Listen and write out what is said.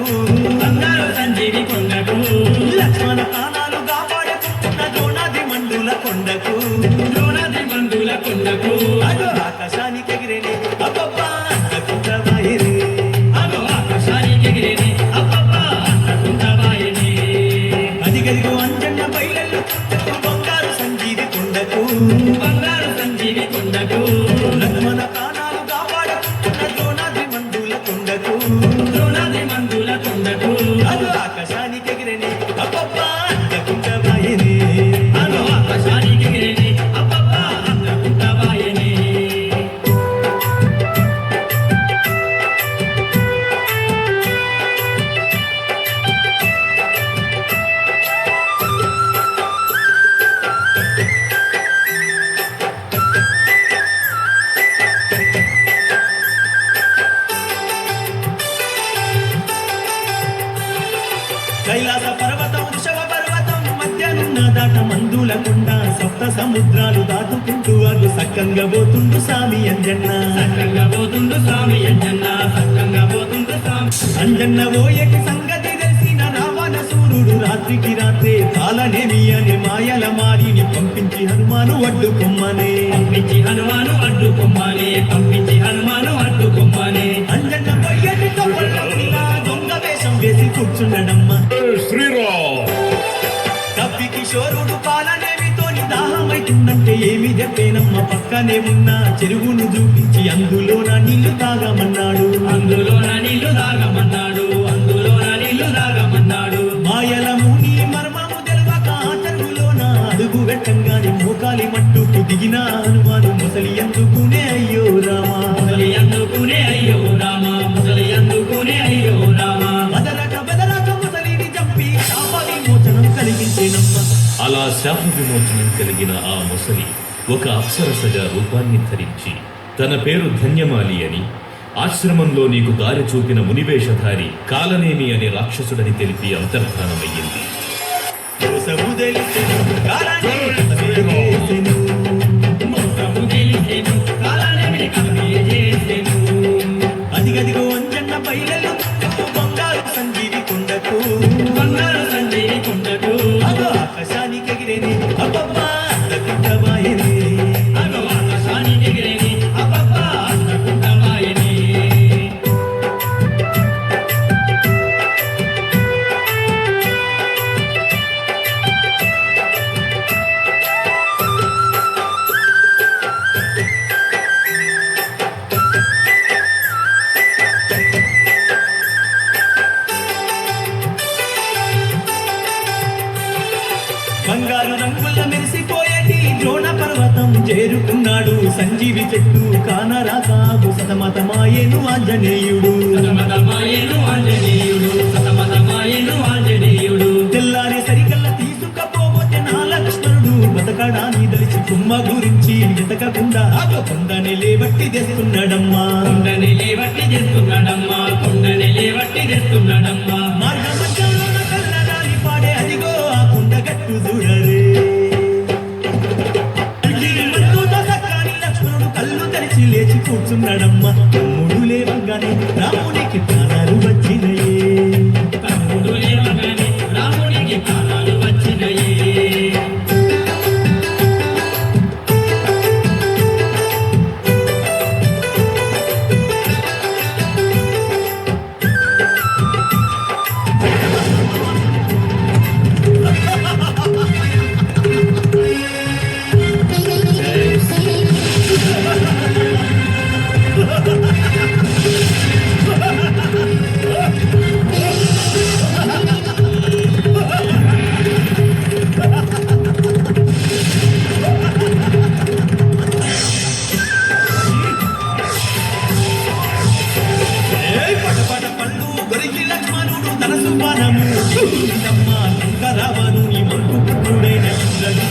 Oh. Kailasa పర్వతం వృషభ పర్వతం మధ్యనున్న దాట మందుల కొండ సప్త సముద్రాలు దాటుకుంటూ అటు సక్కంగా పోతుండు సామి అంజన్న. సక్కంగా పోతుండు స్వామి అంజన్న సక్కంగా పోతుండు స్వామి. అంజన్న ఓయటి సంగతి తెలిసిన రావణ సూర్యుడు రాత్రికి రాత్రే కాలనేమి అనే మాయల మారిని పంపించి హనుమాను అడ్డుకొమ్మనే పంపించి హనుమాను అడ్డుకొమ్మనే పంపించి హనుమాను అడ్డుకొమ్మనే అంజన్న పొయ్యటి తొవ్వల దొంగ వేషం వేసి కూర్చున్నాడమ్మ. శ్రీరామ్. కప్పి కిషోరుడు పాలనేమితోని దాహమైతుందంటే ఏమి చెప్పేనమ్మ పక్కనే ఉన్న చెరువును చూపించి అందులోన నీళ్ళు తాగమన్నాడు. అందులోన నీళ్ళు దాగమన్నాడు అందులోన నీళ్ళు దాగమన్నాడు మాయల ముని మర్మము తెలవక ఆ చెరువులోన అడుగు పెట్టంగాని మోకాలి మట్టుకు దిగిన హనుమాను ముసలి ఎందుకునే అలా శాప విమోచనం కలిగిన ఆ ముసలి ఒక అప్సరసగా రూపాన్ని ధరించి తన పేరు ధన్యమాలి అని ఆశ్రమంలో నీకు దారి చూపిన మునివేషధారి కాలనేమి అనే రాక్షసుడని తెలిపి అంతర్ధానమయ్యింది. పర్వతం చేరుకున్నాడు సంజీవి చెట్టు కానరాకాబు సతమతమాయేను ఆంజనేయుడు. తెల్లారి సరికల్లా తీసుకపోతే నా లక్ష్మణుడు బతకడాని దలిచి కుమ్మ గురించి వెతకకుండా కొండని లేబట్టి తెస్తున్నాడమ్మా. కొండని లేవట్టి చేస్తున్నాడమ్మా కొండని లేవట్టి చేస్తున్నాడమ్మా లేచి కూర్చున్నాడమ్మా. తమ్ముడు లేవగానే రామునికి ప్రాణాలు వచ్చినయే.